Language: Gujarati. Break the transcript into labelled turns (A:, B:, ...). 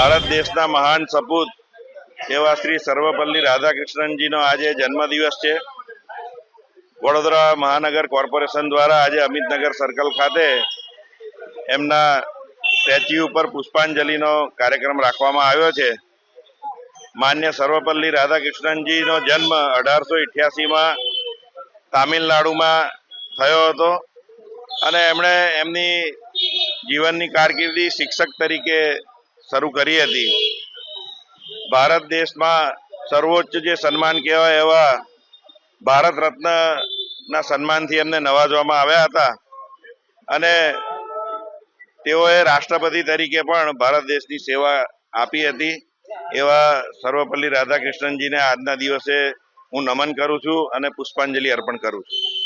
A: ભારત દેશના મહાન સપૂત એવા શ્રી સર્વપલ્લી રાધાકૃષ્ણનજીનો આજે જન્મદિવસ છે. વડોદરા મહાનગર કોર્પોરેશન દ્વારા આજે અમિતનગર સર્કલ ખાતે એમના સ્ટેચ્યુ ઉપર પુષ્પાંજલિનો કાર્યક્રમ રાખવામાં આવ્યો છે. માન્ય સર્વપલ્લી રાધાકૃષ્ણનજીનો જન્મ અઢારસો ઇઠ્યાસીમાં તામિલનાડુમાં થયો હતો અને એમણે એમની જીવનની કારકિર્દી શિક્ષક તરીકે શરૂ કરી હતી. ભારત દેશમાં સર્વોચ્ચ જે સન્માન કહેવાય એવા ભારત રત્નના સન્માનથી એમને નવાજવામાં આવ્યા હતા. અને તેઓએ રાષ્ટ્રપતિ તરીકે પણ ભારત દેશની સેવા આપી હતી. એવા સર્વપલ્લી રાધાકૃષ્ણનજીને આજના દિવસે હું નમન કરું છું અને પુષ્પાંજલિ અર્પણ કરું છું.